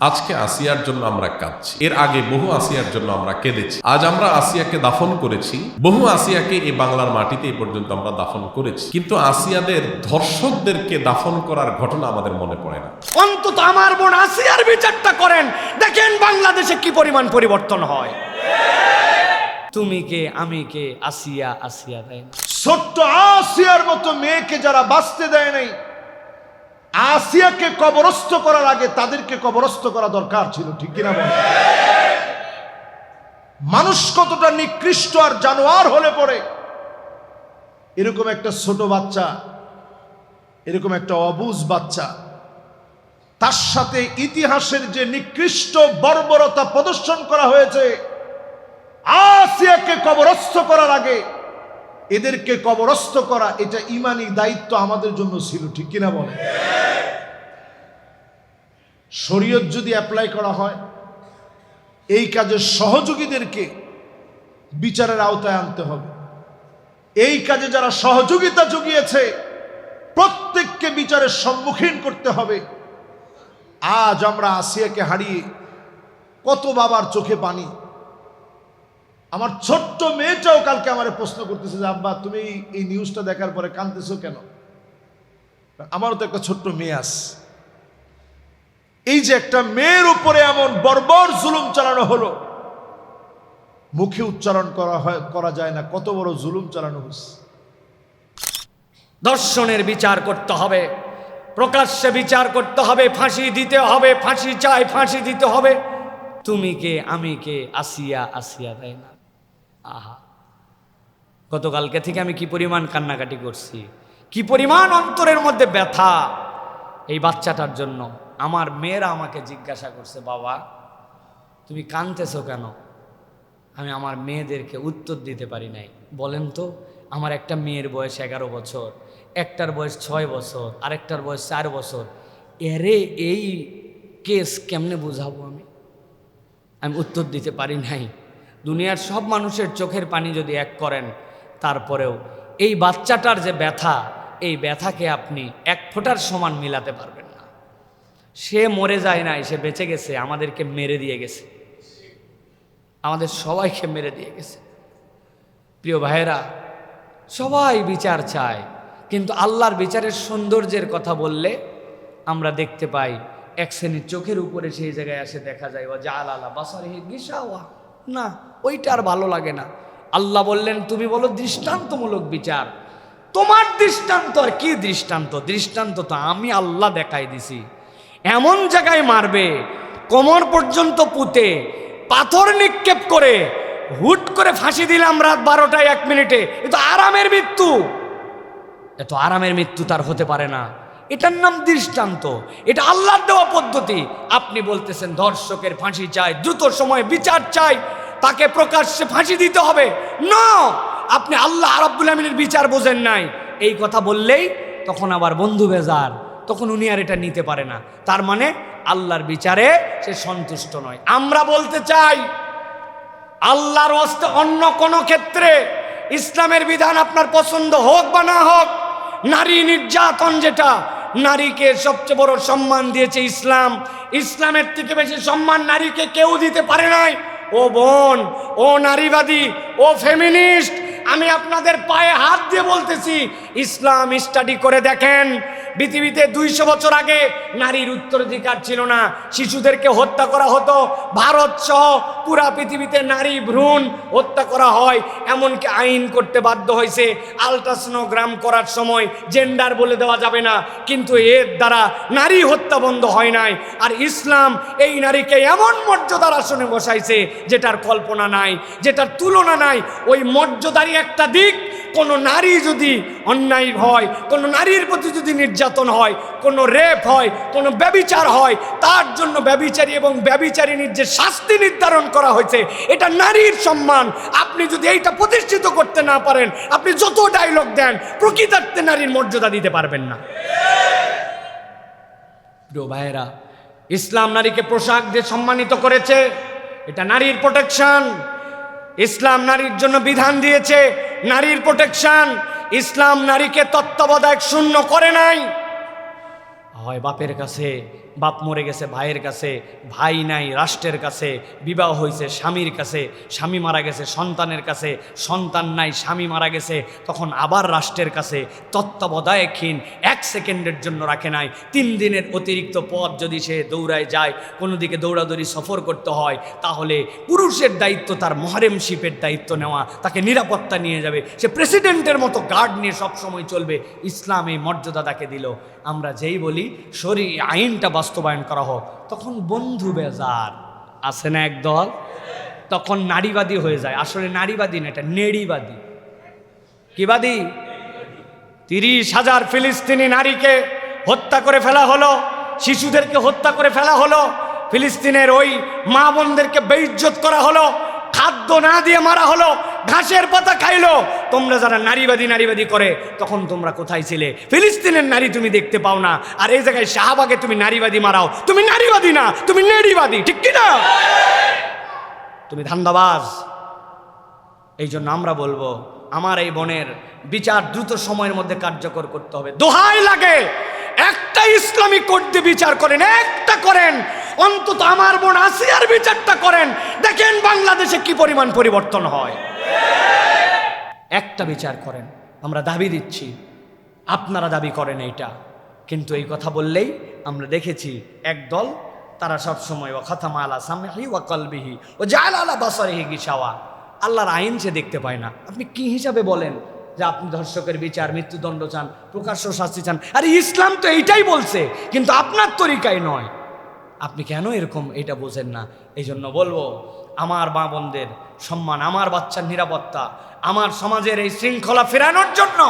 আজকে আসিয়ার জন্য আমরা কাঁদছি। এর আগে বহু আসিয়ার জন্য আমরা কেঁদেছি। আজ আমরা আসিয়াকে দাফন করেছি। বহু আসিয়াকে এই বাংলার মাটিতে এই পর্যন্ত আমরা দাফন করেছি। কিন্তু আসিয়াদের ধর্ষকদেরকে দাফন করার ঘটনা আমাদের মনে পড়ে না। অন্তত আমার বোন আসিয়ার বিচারটা করেন। দেখেন বাংলাদেশে কি পরিমাণ পরিবর্তন হয়। তুমি কে আমি কে? আসিয়া আসিয়া তাই ছোট্ট আসিয়ার মতো মেয়েকে যারা বাঁচতে দেয় নাই আসিয়াকে কবরস্থ করার আগে তাদেরকে কবরস্থ করা দরকার ছিল, ঠিক কিনা বল মানুষ কতটা নিকৃষ্ট আর জানোয়ার হলে পড়ে। এরকম একটা ছোট বাচ্চা, এরকম একটা অবুজ বাচ্চা, তার সাথে ইতিহাসের যে নিকৃষ্ট বর্বরতা প্রদর্শন করা হয়েছে, আসিয়াকে কবরস্থ করার আগে এদেরকে কবরস্থ করা এটা ইমানি দায়িত্ব আমাদের জন্য ছিল, ঠিক কিনা বলে শরীয়ত যদি অ্যাপ্লাই করা হয়, এই কাজের সহযোগীদেরকে বিচারের আওতায় আনতে হবে। এই কাজে যারা সহযোগিতা জুগিয়েছে, প্রত্যেককে বিচারের সম্মুখীন করতে হবে। আজ আমরা আসিয়াকে হারিয়ে কত বাবার চোখে পানি। আমার ছোট্ট মেয়েটাও কালকে আমার প্রশ্ন করতেছে যে, আব্বা, তুমি এই নিউজটা দেখার পরে কাঁদতেছো কেন? আমারও তো একটা ছোট্ট মেয়ে আস এই যে একটা মেয়ের উপরে এমন বর্বর জুলুম চালানো হলো, মুখে উচ্চারণ করা হয়, করা যায় না, কত বড় জুলুম চালানো হচ্ছে দর্শনের বিচার করতে হবে, প্রকাশ্যে বিচার করতে হবে, ফাঁসি দিতে হবে, ফাঁসি চাই, ফাঁসি দিতে হবে। তুমি কে, আমি কে, আসিয়া আসিয়া তাই না। আহা, গতকালকে থেকে আমি কি পরিমাণ কান্নাকাটি করছি? কি পরিমাণ অন্তরের মধ্যে ব্যথা এই বাচ্চাটার জন্য? আমার মেয়েরা আমাকে জিজ্ঞাসা করছে, বাবা, তুমি কানতেছো কেন? আমি আমার মেয়েদেরকে উত্তর দিতে পারি নাই। বলেন তো, আমার একটা মেয়ের বয়স এগারো বছর, একটার বয়স ছয় বছর, আরেকটার বয়স চার বছর। এরে এই কেস কেমনে বুঝাবো আমি? আমি উত্তর দিতে পারি নাই। দুনিয়ার সব মানুষের চোখের পানি যদি এক করেন, তারপরেও এই বাচ্চাটার যে ব্যথা, এই ব্যথাকে আপনি এক ফোঁটার সমান মিলাতে পারবেন। সে মরে যায় নাই, সে বেঁচে গেছে, আমাদেরকে মেরে দিয়ে গেছে। আমাদের সবাইকে মেরে দিয়ে গেছে। প্রিয় ভাইয়েরা, সবাই বিচার চায়, কিন্তু আল্লাহর বিচারের সৌন্দর্যের কথা বললে আমরা দেখতে পাই, এক শ্রেণির চোখের উপরে সেই জায়গায় আসে দেখা যায় ও জাল আলা বাসারে গিসাওয়া। না, ওইটা আর ভালো লাগে না। আল্লাহ বললেন, তুমি বলো দৃষ্টান্তমূলক বিচার। তোমার দৃষ্টান্ত আর কি দৃষ্টান্ত? দৃষ্টান্ত তো আমি আল্লাহ দেখাই দিছি। এমন জায়গায় মারবে, কোমর পর্যন্ত পুঁতে, পাথর নিক্ষেপ করে, হুট করে ফাঁসি দিলাম রাত বারোটায় এক মিনিটে। এ তো আরামের মৃত্যু। এত আরামের মৃত্যু তার হতে পারে না। এটার নাম দৃষ্টান্ত। এটা আল্লাহর দেওয়া পদ্ধতি। আপনি বলতেছেন ধর্ষকের ফাঁসি চাই, দ্রুত সময় বিচার চাই, তাকে প্রকাশ্যে ফাঁসি দিতে হবে। না! আপনি আল্লাহ আরব্বুল আমিনের বিচার বোঝেন নাই। এই কথা বললেই তখন আবার বন্ধু বেজার। তখন উনি আর এটা নিতে পারে না। তার মানে আল্লাহর বিচারে সে সন্তুষ্ট নয়। আমরা বলতে চাই, আল্লাহর হস্তে অন্য কোনো ক্ষেত্রে ইসলামের বিধান আপনার পছন্দ হোক বা না হোক, নারী নির্যাতন যেটা, নারীকে সবচেয়ে বড় সম্মান দিয়েছে ইসলাম। ইসলামের থেকে বেশি সম্মান নারীকে কেউ দিতে পারে নাই। ও বোন, ও নারীবাদী, ও ফেমিনিস্ট, আমি আপনাদের পায়ে হাত দিয়ে বলতেছি, ইসলাম স্টাডি করে দেখেন পৃথিবীতে দুইশো বছর আগে নারীর উত্তরাধিকার ছিল না। শিশুদেরকে হত্যা করা হতো। ভারত সহ পুরা পৃথিবীতে নারী ভ্রূণ হত্যা করা হয়। এমনকি আইন করতে বাধ্য হয়েছে। আলট্রাসোনোগ্রাম করার সময় জেন্ডার বলে দেওয়া যাবে না। কিন্তু এর দ্বারা নারী হত্যা বন্ধ হয় নাই। আর ইসলাম এই নারীকে এমন মর্যাদার আসনে বসাইছে, যেটার কল্পনা নাই, যেটার তুলনা নাই। ওই মর্যাদারই একটা দিক। কোনো নারী যদি অন্যায় হয়, কোনো নারীর প্রতি যদি নির্যাতন হয়, কোনো রেপ হয়, কোনো ব্যবিচার হয়, তার জন্য ব্যবিচারী এবং ব্যবিচারিণীর যে শাস্তি নির্ধারণ করা হয়েছে, এটা নারীর সম্মান। আপনি যদি এইটা প্রতিষ্ঠিত করতে না পারেন, আপনি যত ডায়লগ দেন, প্রকৃতার্থে নারীর মর্যাদা দিতে পারবেন না। ভাইয়েরা, ইসলাম নারীকে পোশাক দিয়ে সম্মানিত করেছে, এটা নারীর প্রোটেকশন ইসলাম নারীর জন্য বিধান দিয়েছে, নারীর প্রোটেকশন ইসলাম নারীকে তত্ত্বাবধায়ক শূন্য করে নাই। হয় বাপের কাছে, বাপ মরে গেছে ভাইয়ের কাছে, ভাই নাই রাষ্ট্রের কাছে, বিবাহ হয়েছে স্বামীর কাছে, স্বামী মারা গেছে সন্তানের কাছে, সন্তান নাই স্বামী মারা গেছে, তখন আবার রাষ্ট্রের কাছে তত্ত্বাবধায়কহীন এক সেকেন্ডের জন্য রাখে নাই। তিন দিনের অতিরিক্ত পথ যদি সে দৌড়ায় যায়, কোনো দিকে দৌড়াদৌড়ি সফর করতে হয়, তাহলে পুরুষের দায়িত্ব তার মহারেমশিপের দায়িত্ব নেওয়া, তাকে নিরাপত্তা নিয়ে যাবে। সে প্রেসিডেন্টের মতো গার্ড নিয়ে সবসময় চলবে। ইসলাম এই মর্যাদা তাকে দিল। আমরা যেই বলি শরী আইনটা বাস্তবায়ন করা হোক, তখন বন্ধু বেজার। আছে না একদল? তখন নারীবাদী হয়ে যায়। আসলে নারীবাদী না, এটা নেড়িবাদী। কিবাদী তিরিশ হাজার ফিলিস্তিনি নারীকে হত্যা করে ফেলা হলো, শিশুদেরকে হত্যা করে ফেলা হলো, ফিলিস্তিনের ওই মা বোনদেরকে বেইজ্জত করা হলো খাদ্য না দিয়ে মারা হলো, ঘাসের পাতা খাইলো। তোমরা যারা নারীবাদী নারীবাদী করে, তখন তোমরা কোথায় ছিলে? ফিলিস্তিনের নারী তুমি দেখতে পাও না। আর এই জায়গায় শাহবাগে তুমি নারীবাদী মারাও। তুমি নারীবাদী না, তুমি নারীবাদী, ঠিক কি না তুমি ধান্দাবাজ। এই জন্য আমরা বলব, আমার এই বোনের বিচার দ্রুত সময়ের মধ্যে কার্যকর করতে হবে। দোহাই লাগে। একটা ইসলামী কোর্ট বিচার করেন, একটা করেন। অন্তত আমার বোন আসিয়ার বিচারটা করেন। দেখেন বাংলাদেশে কি পরিমাণ পরিবর্তন হয়। একটা বিচার করেন, আমরা দাবি দিচ্ছি। আপনারা দাবি করেন এইটা। কিন্তু এই কথা বললেই আমরা দেখেছি একদল তারা সব সময় ও খাতাম আলা সামহি ওয়া কলবিহি ও জাল আলা বাসারিহি গিসাওয়া আল্লাহর আইন সে দেখতে পায় না। আপনি কি হিসাবে বলেন? যে আপনি ধর্ষকের বিচার, মৃত্যুদণ্ড চান, প্রকাশ্য শাস্তি চান। আরে ইসলাম তো এইটাই বলছে, কিন্তু আপনার তরিকায় নয়। আপনি কেন এরকম এটা বোঝেন না? এই জন্য বলব, আমার মা বোনদের সম্মান, আমার বাচ্চার নিরাপত্তা, আমার সমাজের এই শৃঙ্খলা ফেরানোর জন্য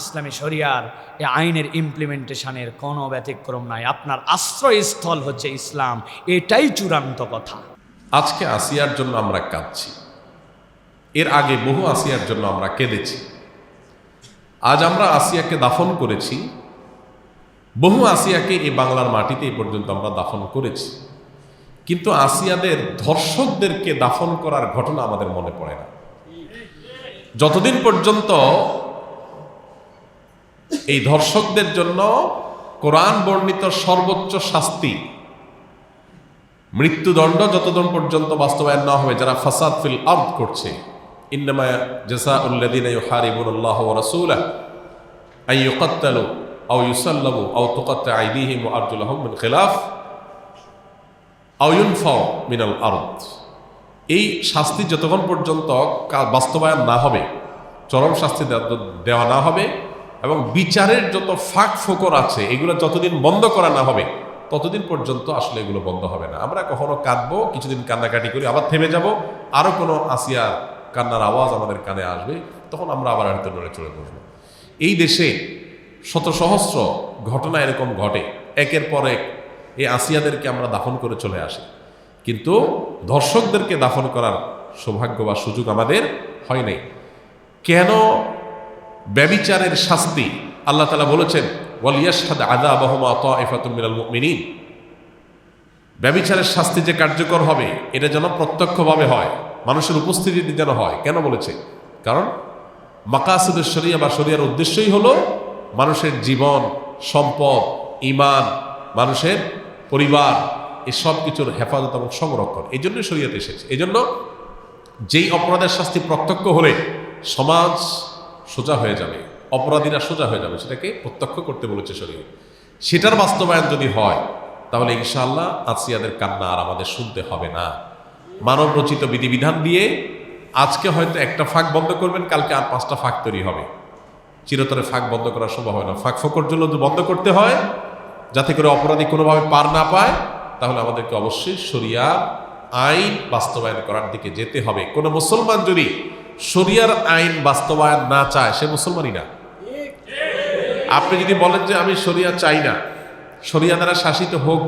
ইসলামী শরিয়ার এই আইনের ইমপ্লিমেন্টেশনের কোনো ব্যতিক্রম নাই। আপনার আশ্রয়স্থল হচ্ছে ইসলাম। এটাই চূড়ান্ত কথা। আজকে আসিয়ার জন্য আমরা কাঁদছি। এর আগে বহু আসিয়ার জন্য আমরা কেঁদেছি। আজ আমরা আসিয়াকে দাফন করেছি। বহু আসিয়াকে এই বাংলার মাটিতে এই পর্যন্ত আমরা দাফন করেছি। কিন্তু আসিয়াদের ধর্ষকদেরকে দাফন করার ঘটনা আমাদের মনে পড়ে না। যতদিন পর্যন্ত এই ধর্ষকদের জন্য কোরআন বর্ণিত সর্বোচ্চ শাস্তি, মৃত্যুদণ্ড যতদিন পর্যন্ত বাস্তবায়ন না হবে, যারা ফাসাদ ফিল আউট করছে ইন্নামা জাসা উল্লাদিন ওয়া রাসূলা আই ইউকাত্তালু আও ইউসাল্লামু আও তুকাত্তা আইদিহিম ওয়া আরজুলাহুম মিন খিলাফ আও ইউনফাউ মিনাল আরদ এই শাস্তি যতক্ষণ পর্যন্ত বাস্তবায়ন না হবে, চরম শাস্তি দেওয়া না হবে এবং বিচারের যত ফাঁক ফোকর আছে, এগুলো যতদিন বন্ধ করা না হবে, ততদিন পর্যন্ত আসলে এগুলো বন্ধ হবে না। আমরা কখনো কাঁদবো, কিছুদিন কান্নাকাটি করি, আবার থেমে যাব, আরও কোনো আসিয়ার কান্নার আওয়াজ আমাদের কানে আসবে, তখন আমরা আবার নড়ে চলে বসবো। এই দেশে শত সহস্র ঘটনা এরকম ঘটে। একের পর এক এই আসিয়াদেরকে আমরা দাফন করে চলে আসি। কিন্তু দর্শকদেরকে দাফন করার সৌভাগ্য বা সুযোগ আমাদের হয় নাই। কেন ব্যবিচারের শাস্তি আল্লাহ তালা বলেছেন আদা ব্যবিচারের শাস্তি যে কার্যকর হবে, এটা যেন প্রত্যক্ষভাবে হয়। মানুষের উপস্থিতিতে যেন হয়। কেন বলেছে? কারণ মাকাসুদের শরিয়া বা শরিয়ার উদ্দেশ্যই হলো মানুষের জীবন, সম্পদ ইমান মানুষের পরিবার, এই সব কিছুর হেফাজত এবং সংরক্ষণ। এই জন্যই শরিয়াতে এসেছে। এই জন্য যেই অপরাধের শাস্তি প্রত্যক্ষ হলে সমাজ সোজা হয়ে যাবে, অপরাধীরা সোজা হয়ে যাবে, সেটাকে প্রত্যক্ষ করতে বলেছে শরীর সেটার বাস্তবায়ন যদি হয়, তাহলে ইনশাআল্লাহ আসিয়াদের কান্না আর আমাদের শুনতে হবে না। মানব রচিত বিধিবিধান দিয়ে আজকে হয়তো একটা ফাঁক বন্ধ করবেন, কালকে আর পাঁচটা ফাঁক তৈরি হবে। চিরতরে ফাঁক বন্ধ করা সম্ভব হয় না। ফাঁক ফোকর জন্য বন্ধ করতে হয়, যাতে করে অপরাধী কোনোভাবে পার না পায়, তাহলে আমাদেরকে অবশ্যই শরিয়া আইন বাস্তবায়ন করার দিকে যেতে হবে। কোনো মুসলমান যদি শরিয়ার আইন বাস্তবায়ন না চায়, সে মুসলমানই না। আপনি যদি বলেন যে আমি শরিয়া চাই না, শরিয়া দ্বারা শাসিত হোক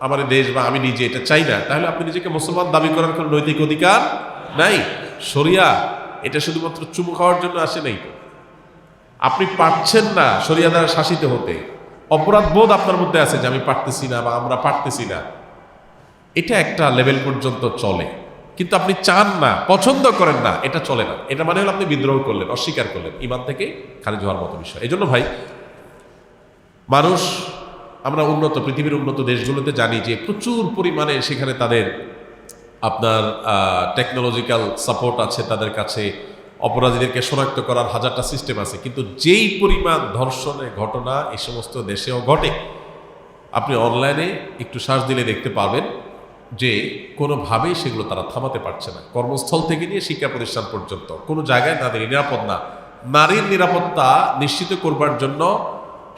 আমার দেশ বা আমি নিজে এটা চাই না, তাহলে আপনি নিজেকে মুসলমান দাবি করার কোনো নৈতিক অধিকার নাই। শরিয়া, এটা শুধুমাত্র চুমু খাওয়ার জন্য আসে নাই আপনি পারছেন না শরিয়া দ্বারা শাসিত হতে। অপরাধ বোধ আপনার মধ্যে আছে যে আমি পারতেছি না বা আমরা পারতেছি না। এটা একটা লেভেল পর্যন্ত চলে। কিন্তু আপনি চান না, পছন্দ করেন না, এটা চলে না। এটা মানে হলো আপনি বিদ্রোহ করলেন, অস্বীকার করলেন, ইমান থেকে খারিজ হওয়ার মতো বিষয়। এই জন্য ভাই, মানুষ আমরা উন্নত, পৃথিবীর উন্নত দেশগুলোতে জানি যে প্রচুর পরিমাণে সেখানে তাদের আপনার টেকনোলজিক্যাল সাপোর্ট আছে তাদের কাছে, অপরাধীদেরকে শনাক্ত করার হাজারটা সিস্টেম আছে। কিন্তু যেই পরিমাণ ধর্ষণের ঘটনা এই সমস্ত দেশেও ঘটে, আপনি অনলাইনে একটু শ্বাস দিলে দেখতে পাবেন যে কোনোভাবেই সেগুলো তারা থামাতে পারছে না। কর্মস্থল থেকে নিয়ে শিক্ষা প্রতিষ্ঠান পর্যন্ত। কোনো জায়গায় তাদের নিরাপদ না। নারীর নিরাপত্তা নিশ্চিত করবার জন্য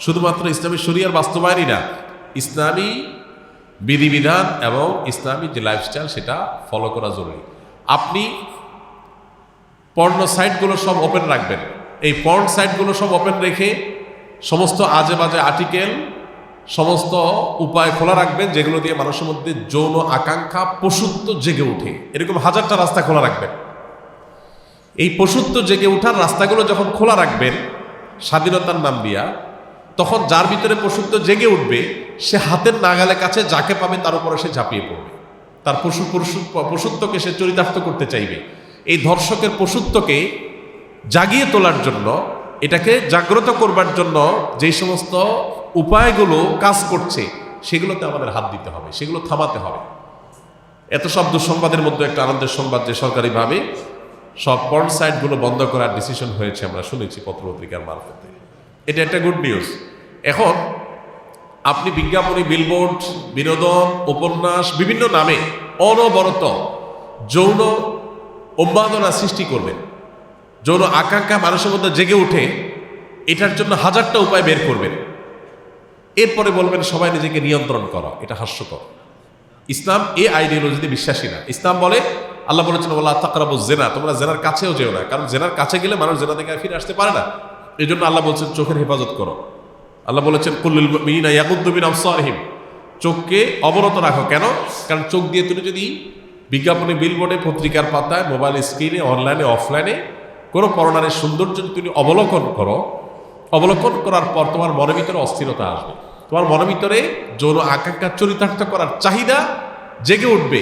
শুধুমাত্র ইসলামী শরিয়ার বাস্তবায়নই না, ইসলামী বিধিবিধান এবং ইসলামী যে লাইফস্টাইল সেটা ফলো করা জরুরি। আপনি পর্ণ সাইটগুলো সব ওপেন রাখবেন। এই পর্ন সাইটগুলো সব ওপেন রেখে সমস্ত আজে বাজে আর্টিকেল সমস্ত উপায় খোলা রাখবেন, যেগুলো দিয়ে মানুষের মধ্যে যৌন আকাঙ্ক্ষা পশুত্ব জেগে ওঠে। এরকম হাজারটা রাস্তা খোলা রাখবেন। এই পশুত্ব জেগে ওঠার রাস্তাগুলো যখন খোলা রাখবেন, স্বাধীনতার নাম দিয়া তখন যার ভিতরে পশুত্ব জেগে উঠবে, সে হাতের নাগালে কাছে যাকে পাবে তার উপরে সে ঝাঁপিয়ে পড়বে। তার পশু পশু পশুত্বকে সে চরিতার্থ করতে চাইবে। এই ধর্ষকের পশুত্বকে জাগিয়ে তোলার জন্য, এটাকে জাগ্রত করবার জন্য যেই সমস্ত উপায়গুলো কাজ করছে, সেগুলোতে আমাদের হাত দিতে হবে, সেগুলো থামাতে হবে। এত সব দুঃসংবাদের মধ্যে একটা আনন্দের সংবাদ যে সরকারিভাবে সব পর্ন সাইটগুলো বন্ধ করার ডিসিশন হয়েছে, আমরা শুনেছি পত্রপত্রিকার মারফতে। এটা একটা গুড নিউজ এখন আপনি বিজ্ঞাপনী বিলবোর্ড বিনোদন, উপন্যাস, বিভিন্ন নামে অনবরত যৌন উন্মাদনা সৃষ্টি করবেন। যৌন আকাঙ্ক্ষা মানুষের মধ্যে জেগে উঠে এটার জন্য হাজারটা উপায় বের করবেন। এরপরে বলবেন, সবাই নিজেকে নিয়ন্ত্রণ করো, এটা হাস্যকর। ইসলাম এই আইডিওলজিতে বিশ্বাসী না। ইসলাম বলে, আল্লাহ বলেছেন বলা তাকরাবু জেনা তোমরা জেনার কাছেও যেও না, কারণ জেনার কাছে গেলে মানুষ জেনা থেকে ফিরে আসতে পারে না। এই জন্য আল্লাহ বলছেন, চোখের হেফাজত করো। আল্লাহ বলেছেন কুল্লুল মিনা ইয়াকুদ্দুবিন আফসারহিম চোখকে অবনত রাখো। কেন? কারণ চোখ দিয়ে তুমি যদি বিজ্ঞাপনে, বিলবোর্ডে, পত্রিকার পাতায়, মোবাইল, স্ক্রিনে, অনলাইনে, অফলাইনে কোনো পরনারের সৌন্দর্য যদি তুমি অবলোকন করো, অবলোকন করার পর তোমার মনের ভিতরে অস্থিরতা আসবে। তোমার মনের ভিতরে যৌন আকাঙ্ক্ষা চরিতার্থ করার চাহিদা জেগে উঠবে।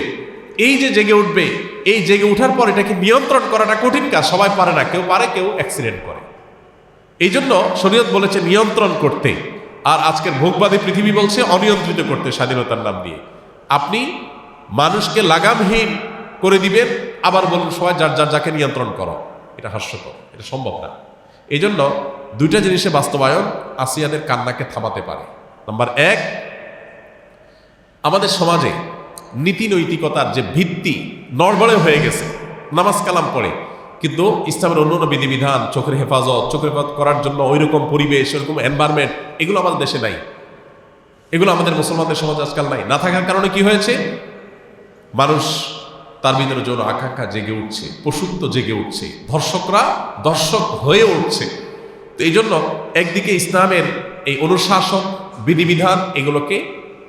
এই যে জেগে উঠবে, এই জেগে ওঠার পর এটাকে নিয়ন্ত্রণ করাটা কঠিন কাজ। সবাই পারে না। কেউ পারে, কেউ অ্যাক্সিডেন্ট করে। এই জন্য শরীয়ত বলেছে নিয়ন্ত্রণ করতে। আর আজকের ভোগবাদী পৃথিবী বলছে অনিয়ন্ত্রিত করতে স্বাধীনতার নাম দিয়ে। আপনি মানুষকে লাগামহীন করে দিবেন, আবার বলুন সবাই যার যার যাকে নিয়ন্ত্রণ করো। এটা হাস্যকর, এটা সম্ভব না। এই জন্য দুইটা জিনিসে বাস্তবায়ন আসিয়াদের কান্নাকে থামাতে পারে। নাম্বার এক, আমাদের সমাজে নীতি নৈতিকতার যে ভিত্তি নড়বড়ে হয়ে গেছে, নামাজ কালাম পড়ে কিন্তু ইসলামের অন্য অন্য বিধিবিধান, চোখের হেফাজত চোখের হেফাজত করার জন্য ওই রকম পরিবেশ, ওইরকম এনভায়রনমেন্ট এগুলো আমাদের দেশে নাই। এগুলো আমাদের মুসলমানদের সমাজ আজকাল নাই। না থাকার কারণে কি হয়েছে? মানুষ তার ভিতরে যৌন আকাঙ্ক্ষা জেগে উঠছে, পশুত্ব জেগে উঠছে। ধর্ষকরা দর্শক হয়ে উঠছে। তো এই জন্য একদিকে ইসলামের এই অনুশাসন, বিধিবিধান এগুলোকে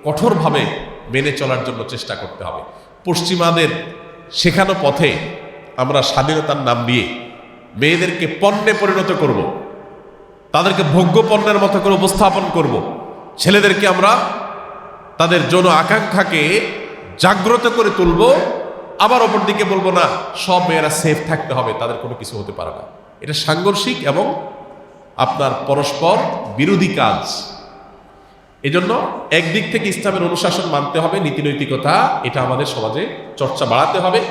কঠোরভাবে মেনে চলার জন্য চেষ্টা করতে হবে। পশ্চিমাদের শেখানো পথে আমরা স্বাধীনতার নাম দিয়ে মেয়েদেরকে পণ্যে পরিণত করব। তাদেরকে ভোগ্য পণ্যের মতো করে উপস্থাপন করব। ছেলেদেরকে আমরা তাদের যৌন আকাঙ্ক্ষাকে জাগ্রত করে তুলব আবার অপর দিকে বলব, না, সব মেয়েরা সেফ থাকতে হবে, তাদের কোনো কিছু হতে পারে না এটা সাংঘর্ষিক এবং আপনার পরস্পর বিরোধী কাজ এজন্য একদিক থেকে ইসলামের অনুশাসন মানতে হবে নীতি নৈতিকতা এটা আমাদের সমাজে চর্চা বাড়াতে হবে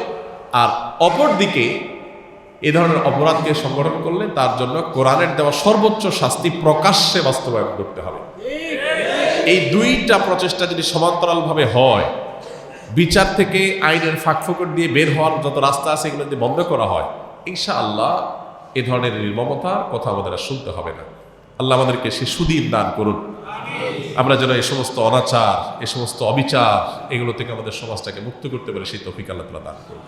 আর অপর দিকে এ ধরনের অপরাধকে সংগঠন করলে তার জন্য কোরআনের দেওয়া সর্বোচ্চ শাস্তি প্রকাশ্যে বাস্তবায়ন করতে হবে। এই দুইটা প্রচেষ্টা যদি সমান্তরালভাবে হয়, বিচার থেকে আইনের ফাঁকফোকর দিয়ে বের হওয়ার যত রাস্তা আছে এগুলো যদি বন্ধ করা হয়, ইনশাআল্লাহ এ ধরনের নির্মমতার কথা আমাদের শুনতে হবে না। আল্লাহ আমাদেরকে সে সুদিন দান করুন। আমরা যেন এই সমস্ত অনাচার, এ সমস্ত অবিচার এগুলো থেকে আমাদের সমাজটাকে মুক্ত করতে পারি, সেই তফিক আল্লাহ তালা দান করুন।